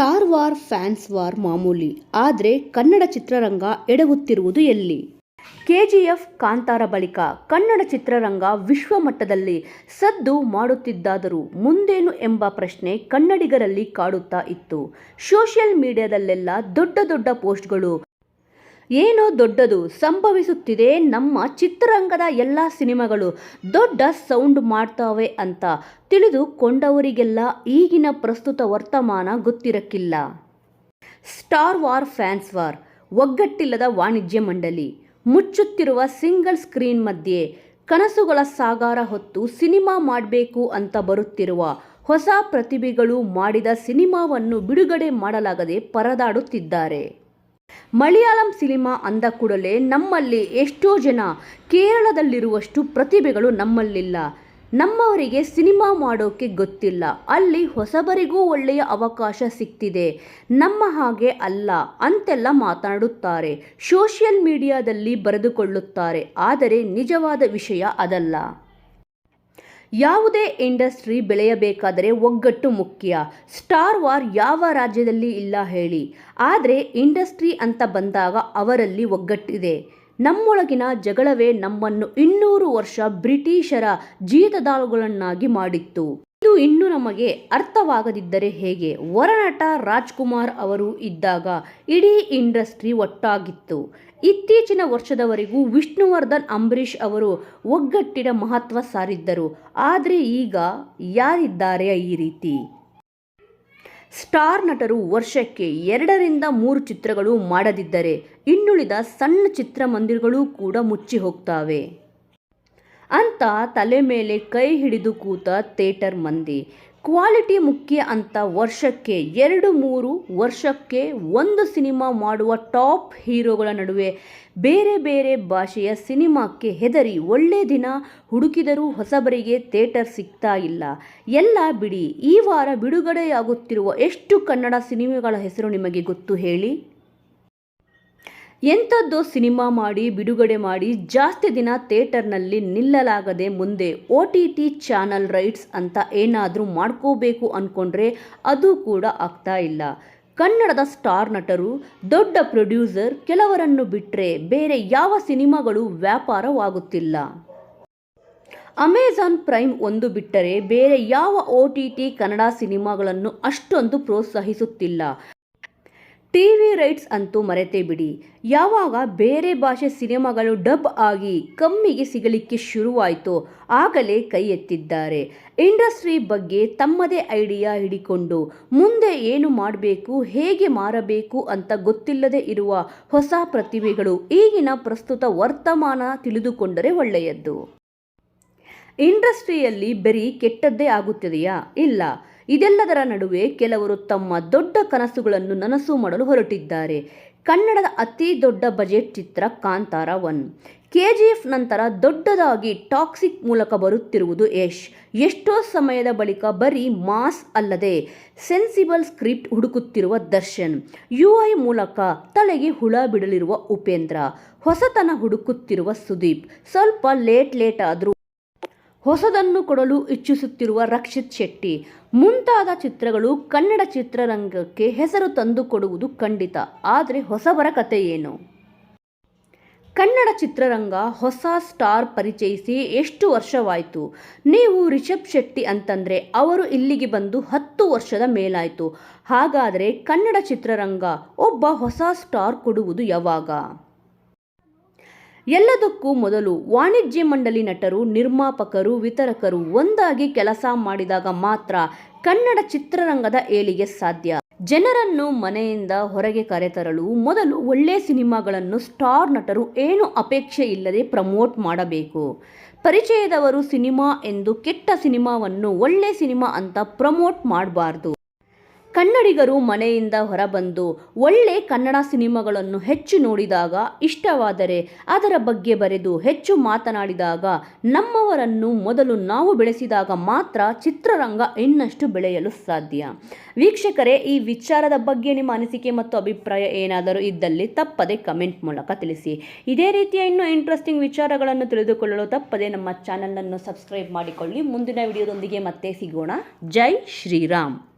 Star war fans war ಮಾಮೂಲಿ, ಆದರೆ ಕನ್ನಡ ಚಿತ್ರರಂಗ ಎಡವುತ್ತಿರುವುದು ಎಲ್ಲಿ? ಕೆಜಿಎಫ್ ಕಾಂತಾರ ಬಳಿಕ ಕನ್ನಡ ಚಿತ್ರರಂಗ ವಿಶ್ವಮಟ್ಟದಲ್ಲಿ ಸದ್ದು ಮಾಡುತ್ತಿದ್ದಾದರೂ ಮುಂದೇನು ಎಂಬ ಪ್ರಶ್ನೆ ಕನ್ನಡಿಗರಲ್ಲಿ ಕಾಡುತ್ತಾ ಇತ್ತು. ಸೋಷಿಯಲ್ ಮೀಡಿಯಾದಲ್ಲೆಲ್ಲ ದೊಡ್ಡ ದೊಡ್ಡ ಪೋಸ್ಟ್ಗಳು ಏನೋ ದೊಡ್ಡದು ಸಂಭವಿಸುತ್ತಿದೆ ನಮ್ಮ ಚಿತ್ರರಂಗದ ಎಲ್ಲ ಸಿನಿಮಾಗಳು ದೊಡ್ಡ ಸೌಂಡ್ ಮಾಡ್ತಾವೆ ಅಂತ ತಿಳಿದುಕೊಂಡವರಿಗೆಲ್ಲ ಈಗಿನ ಪ್ರಸ್ತುತ ವರ್ತಮಾನ ಗೊತ್ತಿರಕ್ಕಿಲ್ಲ. ಸ್ಟಾರ್ ವಾರ್ ಫ್ಯಾನ್ಸ್ ವಾರ್, ಒಗ್ಗಟ್ಟಿಲ್ಲದ ವಾಣಿಜ್ಯ ಮಂಡಳಿ, ಮುಚ್ಚುತ್ತಿರುವ ಸಿಂಗಲ್ ಸ್ಕ್ರೀನ್ ಮಧ್ಯೆ ಕನಸುಗಳ ಸಾಗಾರ ಹೊತ್ತು ಸಿನಿಮಾ ಮಾಡಬೇಕು ಅಂತ ಬರುತ್ತಿರುವ ಹೊಸ ಪ್ರತಿಭೆಗಳು ಮಾಡಿದ ಸಿನಿಮಾವನ್ನು ಬಿಡುಗಡೆ ಮಾಡಲಾಗದೆ ಪರದಾಡುತ್ತಿದ್ದಾರೆ. ಮಲಯಾಳಂ ಸಿನಿಮಾ ಅಂದ ಕೂಡಲೇ ನಮ್ಮಲ್ಲಿ ಎಷ್ಟೋ ಜನ ಕೇರಳದಲ್ಲಿರುವಷ್ಟು ಪ್ರತಿಭೆಗಳು ನಮ್ಮಲ್ಲಿಲ್ಲ. ನಮ್ಮವರಿಗೆ ಸಿನಿಮಾ ಮಾಡೋಕೆ ಗೊತ್ತಿಲ್ಲ. ಅಲ್ಲಿ ಹೊಸಬರಿಗೂ ಒಳ್ಳೆಯ ಅವಕಾಶ ಸಿಗ್ತಿದೆ ನಮ್ಮ ಹಾಗೆ ಅಲ್ಲ ಅಂತೆಲ್ಲ ಮಾತನಾಡುತ್ತಾರೆ. ಸೋಷಿಯಲ್ ಮೀಡಿಯಾದಲ್ಲಿ ಬರೆದುಕೊಳ್ಳುತ್ತಾರೆ. ಆದರೆ ನಿಜವಾದ ವಿಷಯ ಅದಲ್ಲ. ಯಾವುದೇ ಇಂಡಸ್ಟ್ರಿ ಬೆಳೆಯಬೇಕಾದರೆ ಒಗ್ಗಟ್ಟು ಮುಖ್ಯ. ಸ್ಟಾರ್ ವಾರ್ ಯಾವ ರಾಜ್ಯದಲ್ಲಿ ಇಲ್ಲ ಹೇಳಿ. ಆದರೆ ಇಂಡಸ್ಟ್ರಿ ಅಂತ ಬಂದಾಗ ಅವರಲ್ಲಿ ಒಗ್ಗಟ್ಟಿದೆ. ನಮ್ಮೊಳಗಿನ ಜಗಳವೇ ನಮ್ಮನ್ನು ಇನ್ನೂರು ವರ್ಷ ಬ್ರಿಟಿಷರ ಜೀತದಾಳುಗಳನ್ನಾಗಿ ಮಾಡಿತ್ತು. ಇದು ಇನ್ನು ನಮಗೆ ಅರ್ಥವಾಗದಿದ್ದರೆ ಹೇಗೆ? ವರನಟ ರಾಜ್ಕುಮಾರ್ ಅವರು ಇದ್ದಾಗ ಇಡೀ ಇಂಡಸ್ಟ್ರಿ ಒಟ್ಟಾಗಿತ್ತು. ಇತ್ತೀಚಿನ ವರ್ಷದವರೆಗೂ ವಿಷ್ಣುವರ್ಧನ್, ಅಂಬರೀಷ್ ಅವರು ಒಗ್ಗಟ್ಟಿನ ಮಹತ್ವ ಸಾರಿದ್ದರು. ಆದರೆ ಈಗ ಯಾರಿದ್ದಾರೆ ಈ ರೀತಿ? ಸ್ಟಾರ್ ನಟರು ವರ್ಷಕ್ಕೆ ಎರಡರಿಂದ ಮೂರು ಚಿತ್ರಗಳು ಮಾಡದಿದ್ದರೆ ಇನ್ನುಳಿದ ಸಣ್ಣ ಚಿತ್ರಮಂದಿರಗಳು ಕೂಡ ಮುಚ್ಚಿ ಹೋಗ್ತವೆ. ಅಂತ ತಲೆ ಮೇಲೆ ಕೈ ಹಿಡಿದು ಕೂತ ಥೇಟರ್ ಮಂದಿ. ಕ್ವಾಲಿಟಿ ಮುಖ್ಯ ಅಂತ ವರ್ಷಕ್ಕೆ ಎರಡು ಮೂರು, ವರ್ಷಕ್ಕೆ ಒಂದು ಸಿನಿಮಾ ಮಾಡುವ ಟಾಪ್ ಹೀರೋಗಳ ನಡುವೆ ಬೇರೆ ಬೇರೆ ಭಾಷೆಯ ಸಿನಿಮಾಕ್ಕೆ ಹೆದರಿ ಒಳ್ಳೆ ದಿನ ಹುಡುಕಿದರೂ ಹೊಸಬರಿಗೆ ಥೇಟರ್ ಸಿಗ್ತಾ ಇಲ್ಲ. ಎಲ್ಲ ಬಿಡಿ, ಈ ವಾರ ಬಿಡುಗಡೆಯಾಗುತ್ತಿರುವ ಎಷ್ಟು ಕನ್ನಡ ಸಿನಿಮಾಗಳ ಹೆಸರು ನಿಮಗೆ ಗೊತ್ತು ಹೇಳಿ? ಎಂಥದ್ದೋ ಸಿನಿಮಾ ಮಾಡಿ, ಬಿಡುಗಡೆ ಮಾಡಿ ಜಾಸ್ತಿ ದಿನ ಥಿಯೇಟರ್ನಲ್ಲಿ ನಿಲ್ಲಲಾಗದೆ ಮುಂದೆ O T T channel rights ಅಂತ ಏನಾದರೂ ಮಾಡ್ಕೋಬೇಕು ಅಂದ್ಕೊಂಡ್ರೆ ಅದು ಕೂಡ ಆಗ್ತಾ ಇಲ್ಲ. ಕನ್ನಡದ ಸ್ಟಾರ್ ನಟರು, ದೊಡ್ಡ ಪ್ರೊಡ್ಯೂಸರ್ ಕೆಲವರನ್ನು ಬಿಟ್ಟರೆ ಬೇರೆ ಯಾವ ಸಿನಿಮಾಗಳು ವ್ಯಾಪಾರವಾಗುತ್ತಿಲ್ಲ. ಅಮೆಜಾನ್ ಪ್ರೈಮ್ ಒಂದು ಬಿಟ್ಟರೆ ಬೇರೆ ಯಾವ ಒ ಟಿ ಟಿ ಕನ್ನಡ ಸಿನಿಮಾಗಳನ್ನು ಅಷ್ಟೊಂದು ಪ್ರೋತ್ಸಾಹಿಸುತ್ತಿಲ್ಲ. ಟಿವಿ ರೈಟ್ಸ್ ಅಂತೂ ಮರೆತೇ ಬಿಡಿ. ಯಾವಾಗ ಬೇರೆ ಭಾಷೆ ಸಿನಿಮಾಗಳು ಡಬ್ ಆಗಿ ಕಮ್ಮಿಗೆ ಸಿಗಲಿಕ್ಕೆ ಶುರುವಾಯಿತು ಆಗಲೇ ಕೈ ಎತ್ತಿದ್ದಾರೆ. ಇಂಡಸ್ಟ್ರಿ ಬಗ್ಗೆ ತಮ್ಮದೇ ಐಡಿಯಾ ಹಿಡಿಕೊಂಡು ಮುಂದೆ ಏನು ಮಾಡಬೇಕು, ಹೇಗೆ ಮಾರಬೇಕು ಅಂತ ಗೊತ್ತಿಲ್ಲದೆ ಇರುವ ಹೊಸ ಪ್ರತಿಭೆಗಳು ಈಗಿನ ಪ್ರಸ್ತುತ ವರ್ತಮಾನ ತಿಳಿದುಕೊಂಡರೆ ಒಳ್ಳೆಯದ್ದು. ಇಂಡಸ್ಟ್ರಿಯಲ್ಲಿ ಬರೀ ಕೆಟ್ಟದ್ದೇ ಆಗುತ್ತದೆಯಾ? ಇಲ್ಲ. ಇದೆಲ್ಲದರ ನಡುವೆ ಕೆಲವರು ತಮ್ಮ ದೊಡ್ಡ ಕನಸುಗಳನ್ನು ನನಸು ಮಾಡಲು ಹೊರಟಿದ್ದಾರೆ. ಕನ್ನಡದ ಅತಿ ದೊಡ್ಡ ಬಜೆಟ್ ಚಿತ್ರ ಕಾಂತಾರ ಒನ್. ಎಫ್ ನಂತರ ದೊಡ್ಡದಾಗಿ ಟಾಕ್ಸಿಕ್ ಮೂಲಕ ಬರುತ್ತಿರುವುದು ಯಶ್. ಎಷ್ಟೋ ಸಮಯದ ಬಳಿಕ ಬರೀ ಮಾಸ್ ಅಲ್ಲದೆ ಸೆನ್ಸಿಬಲ್ ಸ್ಕ್ರಿಪ್ಟ್ ಹುಡುಕುತ್ತಿರುವ ದರ್ಶನ್. ಯು ಐ ಮೂಲಕ ತಲೆಗೆ ಹುಳ ಬಿಡಲಿರುವ ಉಪೇಂದ್ರ. ಹೊಸತನ ಹುಡುಕುತ್ತಿರುವ ಸುದೀಪ್. ಸ್ವಲ್ಪ ಲೇಟ್ ಲೇಟ್ ಆದರೂ ಹೊಸದನ್ನು ಕೊಡಲು ಇಚ್ಛಿಸುತ್ತಿರುವ ರಕ್ಷಿತ್ ಶೆಟ್ಟಿ, ಮುಂತಾದ ಚಿತ್ರಗಳು ಕನ್ನಡ ಚಿತ್ರರಂಗಕ್ಕೆ ಹೆಸರು ತಂದುಕೊಡುವುದು ಖಂಡಿತ. ಆದರೆ ಹೊಸಬರ ಕತೆ ಏನು? ಕನ್ನಡ ಚಿತ್ರರಂಗ ಹೊಸ ಸ್ಟಾರ್ ಪರಿಚಯಿಸಿ ಎಷ್ಟು ವರ್ಷವಾಯಿತು? ನೀವು ರಿಷಬ್ ಶೆಟ್ಟಿ ಅಂತಂದರೆ ಅವರು ಇಲ್ಲಿಗೆ ಬಂದು ಹತ್ತು ವರ್ಷದ ಮೇಲಾಯಿತು. ಹಾಗಾದರೆ ಕನ್ನಡ ಚಿತ್ರರಂಗ ಒಬ್ಬ ಹೊಸ ಸ್ಟಾರ್ ಕೊಡುವುದು ಯಾವಾಗ? ಎಲ್ಲದಕ್ಕೂ ಮೊದಲು ವಾಣಿಜ್ಯ ಮಂಡಳಿ ನಟರು, ನಿರ್ಮಾಪಕರು, ವಿತರಕರು ಒಂದಾಗಿ ಕೆಲಸ ಮಾಡಿದಾಗ ಮಾತ್ರ ಕನ್ನಡ ಚಿತ್ರರಂಗದ ಏಳಿಗೆ ಸಾಧ್ಯ. ಜನರನ್ನು ಮನೆಯಿಂದ ಹೊರಗೆ ಕರೆತರಲು ಮೊದಲು ಒಳ್ಳೆ ಸಿನಿಮಾಗಳನ್ನು ಸ್ಟಾರ್ ನಟರು ಏನು ಅಪೇಕ್ಷೆ ಇಲ್ಲದೆ ಪ್ರಮೋಟ್ ಮಾಡಬೇಕು. ಪರಿಚಯದವರು ಸಿನಿಮಾ ಎಂದು ಕೆಟ್ಟ ಸಿನಿಮಾವನ್ನು ಒಳ್ಳೆ ಸಿನಿಮಾ ಅಂತ ಪ್ರಮೋಟ್ ಮಾಡಬಾರ್ದು. ಕನ್ನಡಿಗರು ಮನೆಯಿಂದ ಹೊರಬಂದು ಒಳ್ಳೆ ಕನ್ನಡ ಸಿನಿಮಾಗಳನ್ನು ಹೆಚ್ಚು ನೋಡಿದಾಗ ಇಷ್ಟವಾದರೆ ಅದರ ಬಗ್ಗೆ ಬರೆದು ಹೆಚ್ಚು ಮಾತನಾಡಿದಾಗ ನಮ್ಮವರನ್ನು ಮೊದಲು ನಾವು ಬೆಳೆಸಿದಾಗ ಮಾತ್ರ ಚಿತ್ರರಂಗ ಇನ್ನಷ್ಟು ಬೆಳೆಯಲು ಸಾಧ್ಯ. ವೀಕ್ಷಕರೇ, ಈ ವಿಚಾರದ ಬಗ್ಗೆ ನಿಮ್ಮ ಅನಿಸಿಕೆ ಮತ್ತು ಅಭಿಪ್ರಾಯ ಏನಾದರೂ ಇದ್ದಲ್ಲಿ ತಪ್ಪದೆ ಕಮೆಂಟ್ ಮೂಲಕ ತಿಳಿಸಿ. ಇದೇ ರೀತಿಯ ಇನ್ನೂ ಇಂಟ್ರೆಸ್ಟಿಂಗ್ ವಿಚಾರಗಳನ್ನು ತಿಳಿದುಕೊಳ್ಳಲು ತಪ್ಪದೆ ನಮ್ಮ ಚಾನಲನ್ನು ಸಬ್ಸ್ಕ್ರೈಬ್ ಮಾಡಿಕೊಳ್ಳಿ. ಮುಂದಿನ ವಿಡಿಯೋದೊಂದಿಗೆ ಮತ್ತೆ ಸಿಗೋಣ. ಜೈ ಶ್ರೀರಾಮ್.